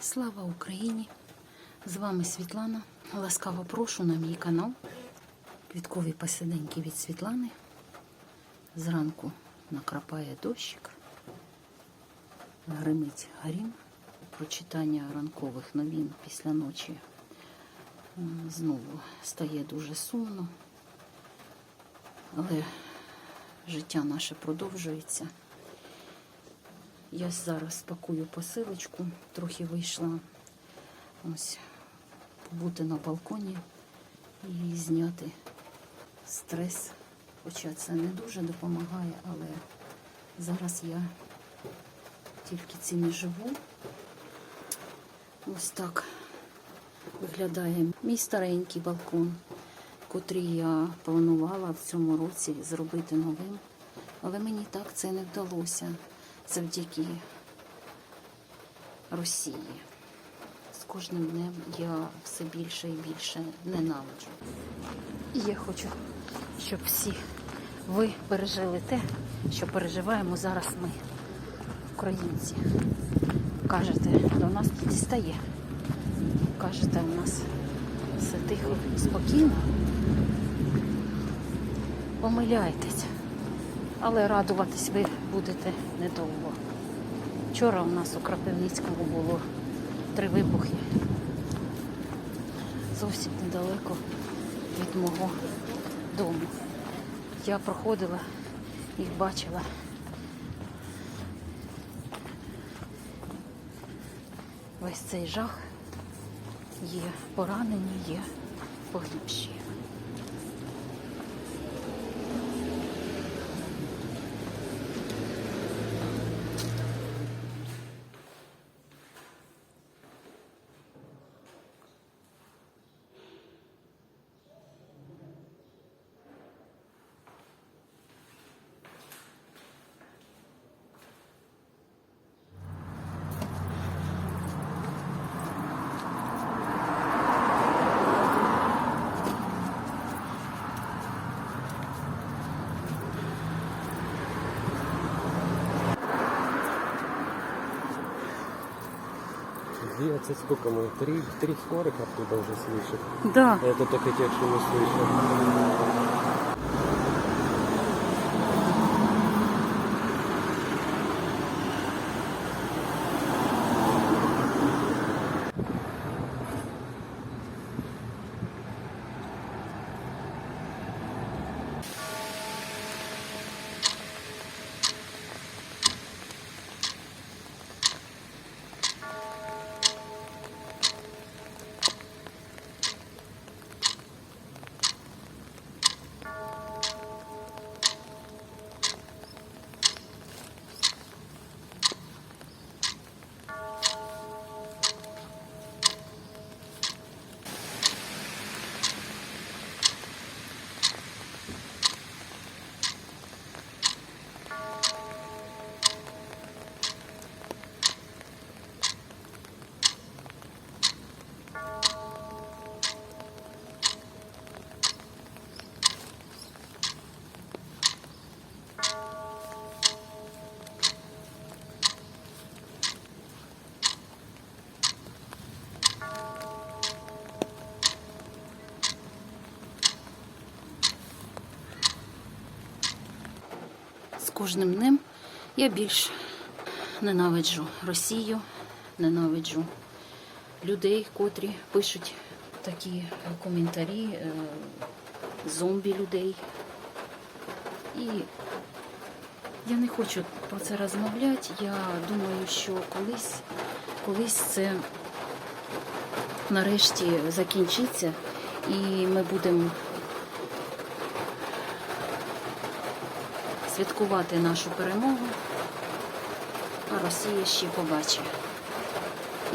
Слава Україні! З вами Світлана. Ласкаво прошу на мій канал. Квіткові посиденьки від Світлани. Зранку накрапає дощик, гримить грім. Прочитання ранкових новин після ночі знову стає дуже сумно. Але життя наше продовжується. Я зараз пакую посилочку, трохи вийшла ось побути на балконі і зняти стрес. Хоча це не дуже допомагає, але зараз я тільки цим і живу. Ось так виглядає мій старенький балкон, котрий я планувала в цьому році зробити новим. Але мені так це не вдалося завдяки Росії. З кожним днем я все більше і більше ненавиджу. І я хочу, щоб всі ви пережили те, що переживаємо зараз ми, українці. Кажете, до нас дістає. Кажете, у нас все тихо спокійно. Помиляєтесь, але радуватись ви будете недовго. Вчора у нас у Крапивницькому було три вибухи. Зовсім недалеко від мого дому. Я проходила, їх бачила. Весь цей жах є поранені, є погибші. Где, это сколько мы? Три, три скорых оттуда уже слышит. Да. Это только тех, что мы слышим. Кожним днем я більш ненавиджу Росію, ненавиджу людей, котрі пишуть такі коментарі, е, зомбі людей. І я не хочу про це розмовляти. Я думаю, що колись, колись це нарешті закінчиться, і ми будемо святкувати нашу перемогу, а Росія ще побачить.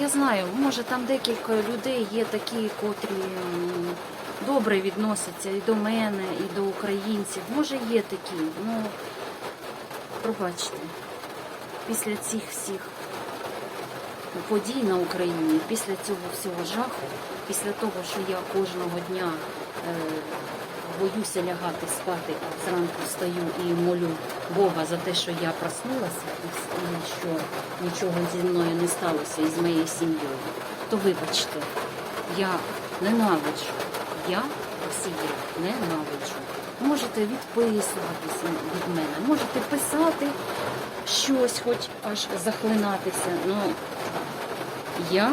Я знаю, може там декілька людей є такі, котрі добре відносяться і до мене, і до українців. Може є такі, ну пробачте, після цих всіх подій на Україні, після цього всього жаху, після того, що я кожного дня е, боюся лягати спати, а зранку встаю і молю Бога за те, що я проснулася і що нічого зі мною не сталося із моєю сім'єю, то вибачте, я ненавиджу. Я Росію ненавиджу. Можете відписуватися від мене, можете писати щось, хоч аж захлинатися. Ну, я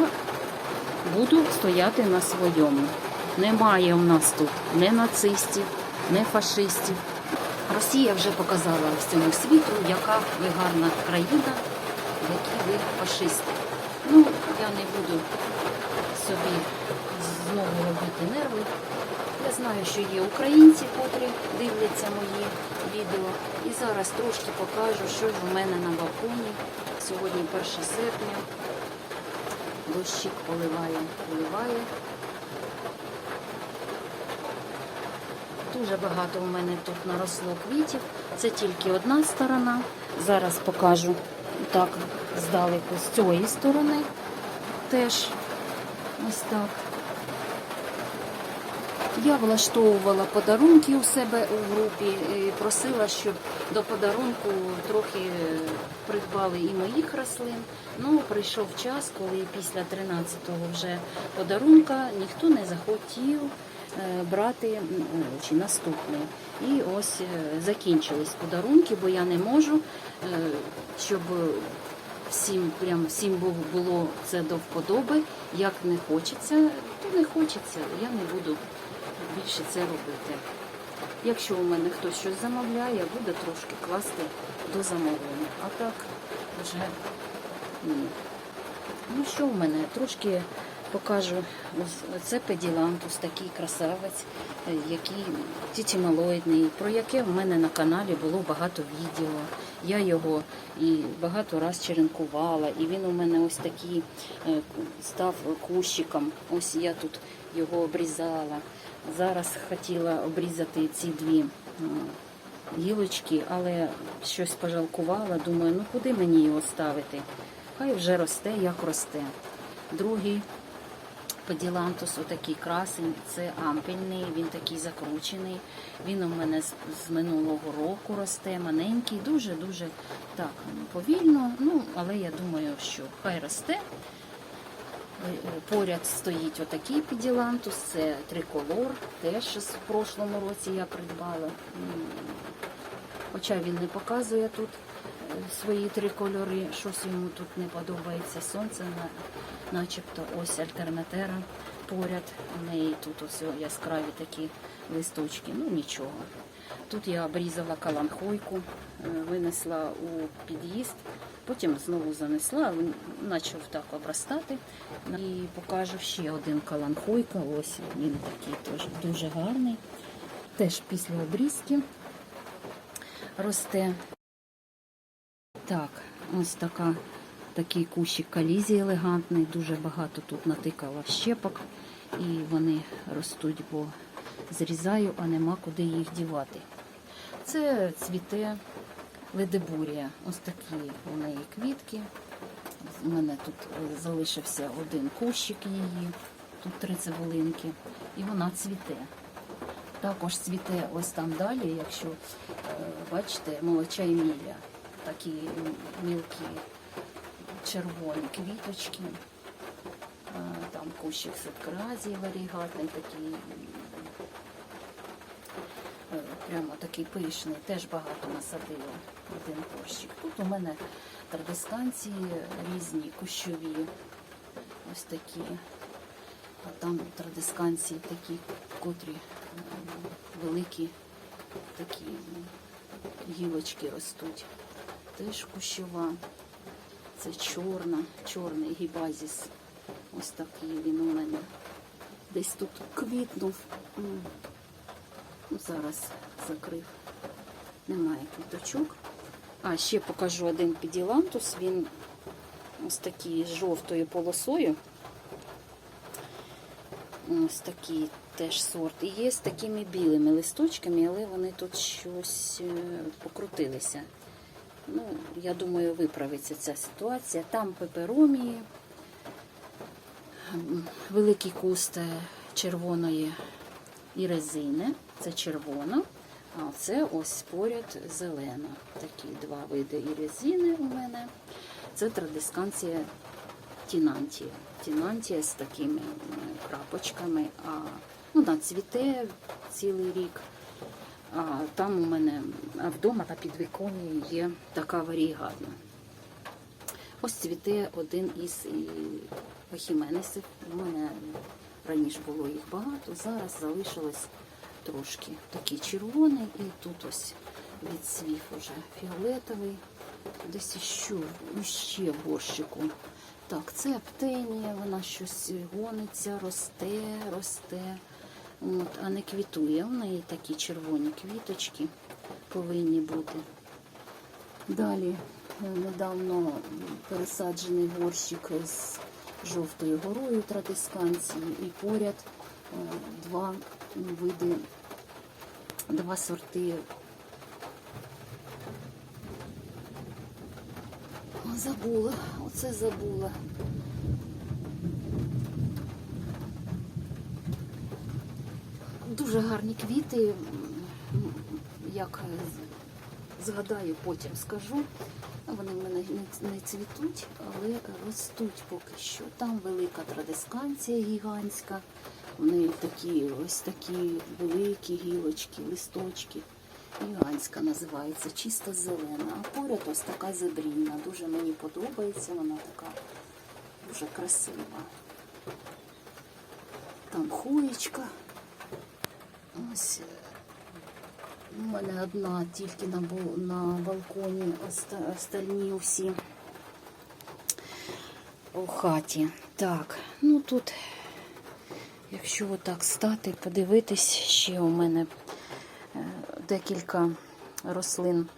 буду стояти на своєму. Немає у нас тут ні нацистів, ні фашистів. Росія вже показала всьому світу, яка ви гарна країна, які ви фашисти. Ну, я не буду собі знову робити нерви. Я знаю, що є українці, котрі дивляться мої відео. І зараз трошки покажу, що ж у мене на балконі. Сьогодні 1 серпня. Дощик поливає, поливає. Дуже багато у мене тут наросло квітів. Це тільки одна сторона. Зараз покажу так здалеку з цієї сторони. Теж ось так. Я влаштовувала подарунки у себе у групі і просила, щоб до подарунку трохи е, придбали і моїх рослин. Ну, прийшов час, коли після 13-го вже подарунка ніхто не захотів брати м, е, чи наступний. І ось е, закінчились подарунки, бо я не можу, е, щоб всім прям всім було це до вподоби. Як не хочеться, то не хочеться. Я не буду більше це робити. Якщо у мене хтось щось замовляє, буду трошки класти до замовлення. А так вже ні. Ну що в мене? Трошки покажу. Це педілантус, такий красавець, е, який тітімалоїдний, про яке в мене на каналі було багато відео. Я його і багато раз черенкувала, і він у мене ось такий е, став кущиком. Ось я тут його обрізала. Зараз хотіла обрізати ці дві гілочки, але щось пожалкувала. Думаю, ну куди мені його ставити? Хай вже росте, як росте. Другий Поділантус, отакий красень, це ампельний, він такий закручений. Він у мене з, з минулого року росте, маленький, дуже-дуже так повільно. Ну, але я думаю, що хай росте. Е, е, Поряд стоїть отакий піділантус, це триколор, теж з прошлому році я придбала. Хоча він не показує тут е, свої три кольори, щось йому тут не подобається. Сонце начебто ось альтернатера поряд. У неї тут ось яскраві такі листочки. Ну нічого. Тут я обрізала каланхойку, е, винесла у під'їзд, потім знову занесла, почав так обростати. І покажу ще один каланхойка. Ось він такий теж дуже гарний. Теж після обрізки росте. Так, ось така, такий кущик колізії елегантний, дуже багато тут натикала щепок, і вони ростуть, бо зрізаю, а нема куди їх дівати. Це цвіте ледебурія. Ось такі у неї квітки. У мене тут е, залишився один кущик її, тут три цибулинки, і вона цвіте. Також цвіте ось там далі, якщо е, бачите, молоча Емілія, такі мілкі червоні квіточки. Е, Там кущик садкразії варігатний, такий е, прямо такий пишний, теж багато насадила один горщик. Тут у мене традисканції різні, кущові, ось такі. А там традисканції такі, котрі великі такі гілочки ростуть. Теж кущова. Це чорна, чорний гібазіс. Ось такий він у мене. Десь тут квітнув. Ну, зараз закрив. Немає квіточок. А, ще покажу один піділантус. Він ось такий з жовтою полосою. Ось такий теж сорт. І є з такими білими листочками, але вони тут щось е, покрутилися. Ну, я думаю, виправиться ця ситуація. Там пеперомії, м, великий куст е, червоної і резини. Це червона, а це ось поряд зелена. Такі два види і резини у мене. Це традисканція Тінантія. Тінантія з такими крапочками, а ну, вона цвіте цілий рік. А там у мене а вдома на підвіконні є така варігатна. Ось цвіте один із і. У мене раніше було їх багато, зараз залишилось трошки такий червоний, і тут ось відсвів уже фіолетовий. Десь іще в горщику. Так, це аптенія, вона щось гониться, росте, росте, От, а не квітує. У неї такі червоні квіточки повинні бути. Далі е, недавно пересаджений горщик з жовтою горою традисканції і поряд е, два види, два сорти. Забула, оце забула. Дуже гарні квіти. Як згадаю, потім скажу. Вони в мене не, не цвітуть, але ростуть поки що. Там велика традисканція гігантська. В неї такі ось такі великі гілочки, листочки. Гігантська називається, чисто зелена. А поряд ось така зебріна. Дуже мені подобається, вона така дуже красива. Там хуєчка. Ось е, у мене одна тільки на, на балконі, оста- остальні всі у хаті. Так, ну тут, якщо отак стати, подивитись, ще у мене е, декілька рослин.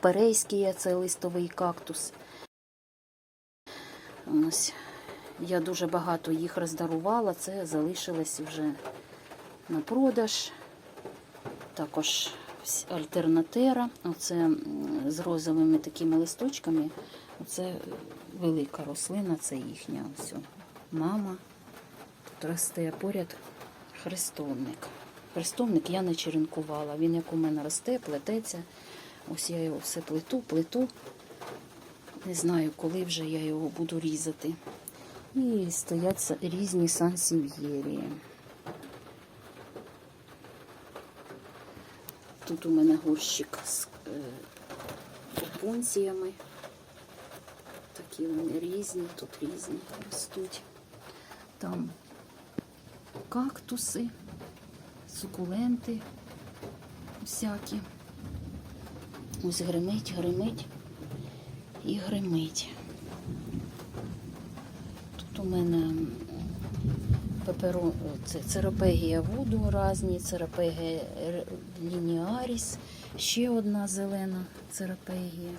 Перейський є, це листовий кактус. Ось. Я дуже багато їх роздарувала, це залишилось вже на продаж. Також альтернатера. Оце з розовими такими листочками. Оце велика рослина, це їхня ось мама. Тут росте поряд хрестовник. Хрестовник я не черенкувала. Він як у мене росте, плететься. Ось я його все плету, плету. Не знаю, коли вже я його буду різати. І стоять різні сансів'єрії. Тут у мене горщик з е, опунціями. Такі вони різні, тут різні ростуть. Там кактуси, сукуленти всякі. Ось гримить, гримить і гримить. Тут у мене м, пеперо, це церапегія вуду різні, церапегія лініаріс, ще одна зелена церапегія.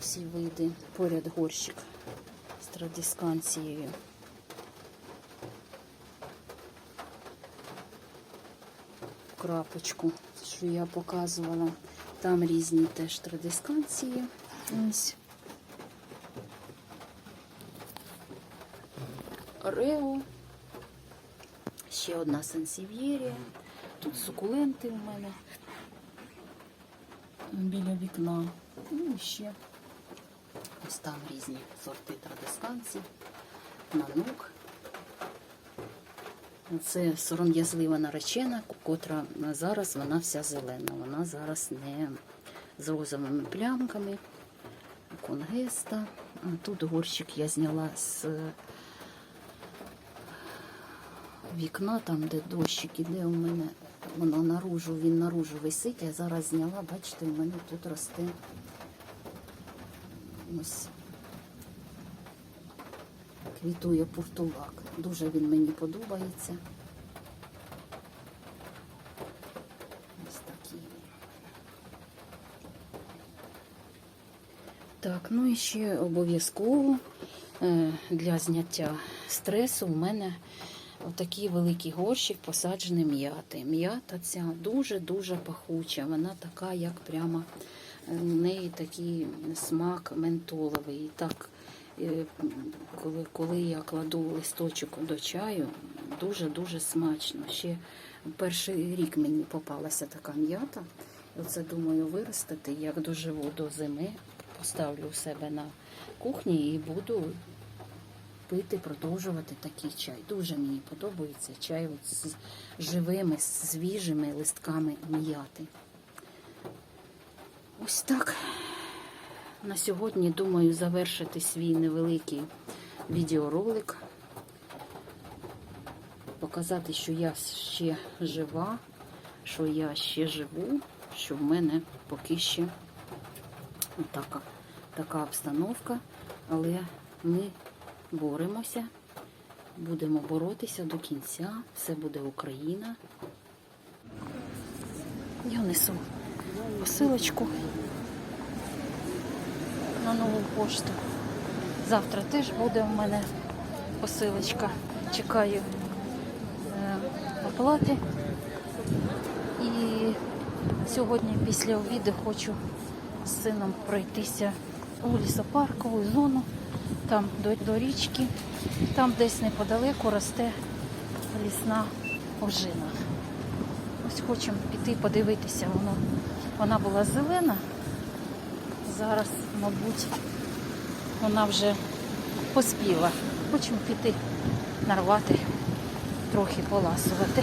Всі види. Поряд горщик з традисканцією. Крапочку, що я показувала. Там різні теж традисканції. Ось. Рео. Ще одна сансів'єрія. Тут сукуленти у мене біля вікна. Ну і ще ось там різні сорти традисканцій, нанук. Це сором'язлива наречена, котра зараз вона вся зелена. Вона зараз не з розовими плямками. Конгеста. Тут горщик я зняла з вікна, там, де дощик іде у мене, воно наружу, він наружу висить, я зараз зняла, бачите, у мене тут росте ось квітує пуртулак. Дуже він мені подобається. Ось такий. Так, ну і ще обов'язково е, для зняття стресу у мене отакий великий горщик посаджений м'яти. М'ята ця дуже-дуже пахуча. Вона така, як прямо е, у неї такий смак ментоловий. І так, е, коли, коли я кладу листочок до чаю, дуже-дуже смачно. Ще Перший рік мені попалася така м'ята. Оце думаю виростити, як доживу до зими. Поставлю у себе на кухні і буду пити, продовжувати такий чай. Дуже мені подобається чай от з живими, свіжими листками м'яти. Ось так. На сьогодні думаю завершити свій невеликий відеоролик. Показати, що я ще жива, що я ще живу, що в мене поки ще така, така обстановка, але ми боремося, будемо боротися до кінця, все буде Україна. Я несу посилочку на нову пошту. Завтра теж буде в мене посилочка. Чекаю е, оплати. І сьогодні після обіду хочу з сином пройтися у лісопаркову зону, там до, до річки, там десь неподалеку росте лісна ожина. Ось хочемо піти подивитися. Воно, вона була зелена. Зараз, мабуть, вона вже поспіла. Хочемо піти нарвати, трохи поласувати.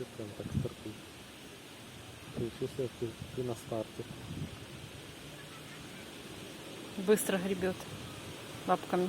Че прям так стартует? Ты чувствуешь, ты, ты на старте. Быстро гребет лапками.